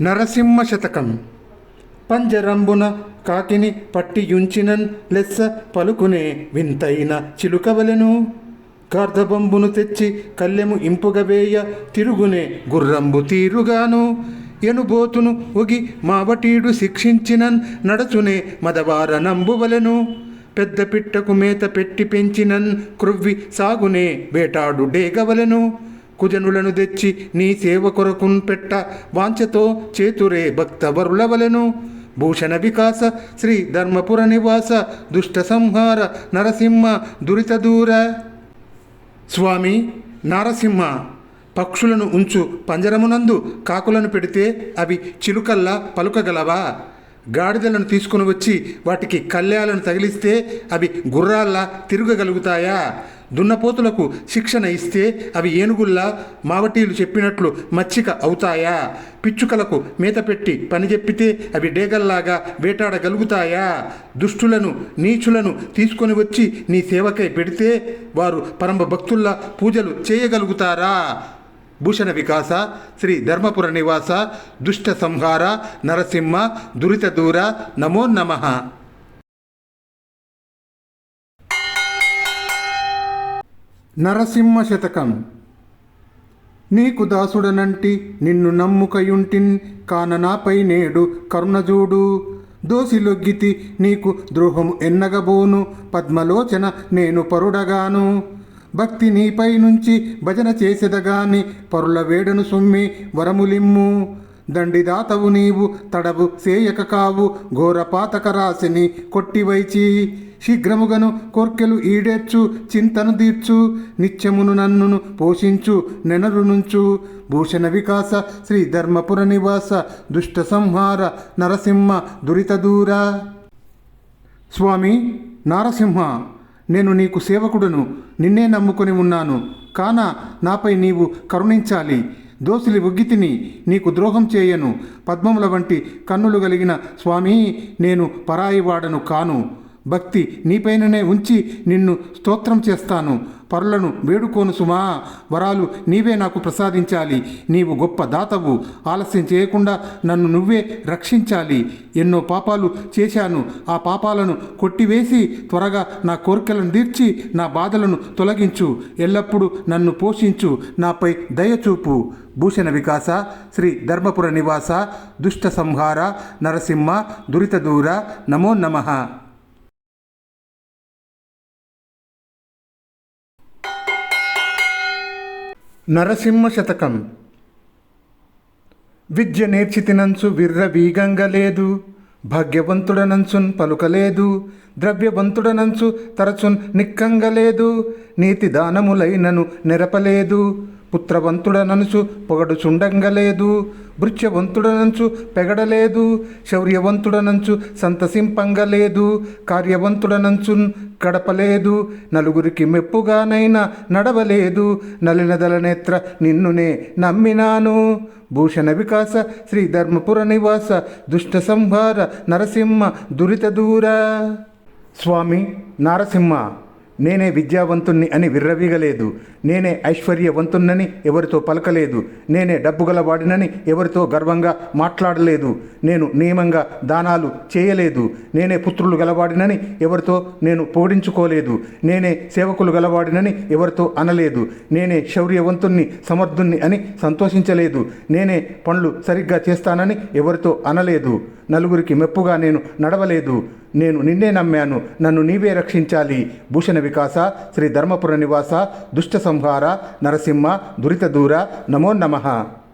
నరసింహ శతకం. పంజరంబున కాకిని పట్టియుంచినన్ లెస్స పలుకునే వింతైన చిలుకవలెను. గార్ధబంబును తెచ్చి కల్లెము ఇంపుగవేయ తిరుగునే గుర్రంబు తీరుగాను. ఎనుబోతును ఒగి మావటీడు శిక్షించినన్ నడచునే మదవార నంబువలెను. పెద్ద పిట్టకు మేత పెట్టి పెంచినన్ క్రొవ్వి సాగునే వేటాడు డేగవలెను. కుజనులను తెచ్చి నీ సేవ కొరకున్ పెట్ట. వాంఛతో చేతురే భక్త వరులవలెను భూషణ వికాస శ్రీ ధర్మపుర నివాస దుష్ట సంహార నరసింహ దురిత దూర. స్వామి నారసింహ పక్షులను ఉంచు పంజరమునందు కాకులను పెడితే అవి చిలుకల్లా పలుకగలవా? గాడిదలను తీసుకుని వచ్చి వాటికి కళ్యాలను తగిలిస్తే అవి గుర్రాల్లా తిరగగలుగుతాయా? దున్నపోతులకు శిక్షణ ఇస్తే అవి ఏనుగుల్లా మావటీలు చెప్పినట్లు మచ్చిక అవుతాయా? పిచ్చుకలకు మేత పెట్టి పని చెప్పితే అవి డేగల్లాగా వేటాడగలుగుతాయా? దుష్టులను నీచులను తీసుకొని వచ్చి నీ సేవకై పెడితే వారు పరమ భక్తుల్లా పూజలు చేయగలుగుతారా? భూషణ వికాస శ్రీ ధర్మపుర నివాస దుష్ట సంహార నరసింహ దురిత దూర నమో నమః. నరసింహ శతకం. నీకు దాసుడనంటి నిన్ను నమ్ముకయుంటిన్ కాన నాపై నేడు కరుణజూడు. దోసిలొగ్గితి నీకు ద్రోహము ఎన్నగబోను పద్మలోచన నేను పరుడగాను. భక్తి నీపై నుంచి భజన చేసెదగాని పరుల వేడను సొమ్మి వరములిమ్ము. దండిదాతవు నీవు తడవు సేయక కావు ఘోరపాతక రాశిని కొట్టివైచి. శీఘ్రముగను కోర్కెలు ఈడేర్చు చింతను తీర్చు నిత్యమును నన్నును పోషించు నెనరు నుంచు. భూషణ వికాస శ్రీ ధర్మపుర నివాస దుష్ట సంహార నరసింహ దురిత దూర. స్వామి నారసింహ నేను నీకు సేవకుడును నిన్నే నమ్ముకొని ఉన్నాను. కాన నాపై నీవు కరుణించాలి. దోసిలి ఒగ్గితిని నీకు ద్రోహం చేయను. పద్మముల వంటి కన్నులు కలిగిన స్వామి నేను పరాయివాడను కాను. భక్తి నీపైననే ఉంచి నిన్ను స్తోత్రం చేస్తాను. పరులను వేడుకోను సుమా. వరాలు నీవే నాకు ప్రసాదించాలి. నీవు గొప్ప దాతవు. ఆలస్యం చేయకుండా నన్ను నువ్వే రక్షించాలి. ఎన్నో పాపాలు చేశాను. ఆ పాపాలను కొట్టివేసి త్వరగా నా కోరికలను తీర్చి నా బాధలను తొలగించు. ఎల్లప్పుడూ నన్ను పోషించు. నాపై దయచూపు భూషణ వికాస శ్రీ ధర్మపుర నివాస దుష్ట సంహార నరసింహ దురిత దూర నమో నమః. నరసింహ శతకం. విద్య నేర్చితినంచు విర్ర వీగంగలేదు భాగ్యవంతుడనంచున్ పలుకలేదు ద్రవ్యవంతుడనంచు తరచున్ నిక్కంగలేదు నీతి దానములైనను నెరపలేదు పుత్రవంతుడననుచు పొగడుచుండంగలేదు భృత్యవంతుడనంచు పెగడలేదు శౌర్యవంతుడనంచు సంతసింపంగలేదు కార్యవంతుడనంచున్ గడపలేదు నలుగురికి మెప్పుగానైనా నడవలేదు నలినదల నేత్ర నిన్నునే నమ్మినాను. భూషణ వికాస శ్రీ ధర్మపుర నివాస దుష్ట సంహార నరసింహ దురిత దూర. స్వామి నారసింహ నేనే విద్యావంతుణ్ణి అని విర్రవీగలేదు. నేనే ఐశ్వర్యవంతున్నని ఎవరితో పలకలేదు. నేనే డబ్బు గలవాడినని ఎవరితో గర్వంగా మాట్లాడలేదు. నేను నియమంగా దానాలు చేయలేదు. నేనే పుత్రులు గలవాడినని ఎవరితో నేను పోడించుకోలేదు నేనే సేవకులు గలవాడినని ఎవరితో అనలేదు. నేనే శౌర్యవంతుణ్ణి సమర్థుణ్ణి అని సంతోషించలేదు. నేనే పనులు సరిగ్గా చేస్తానని ఎవరితో అనలేదు. నలుగురికి మెప్పుగా నేను నడవలేదు. నేను నిన్నే నమ్మాను. నన్ను నీవే రక్షించాలి. భూషణ వికాస శ్రీ ధర్మపుర నివాస దుష్ట సంహార నరసింహ దురిత దూర నమో నమః.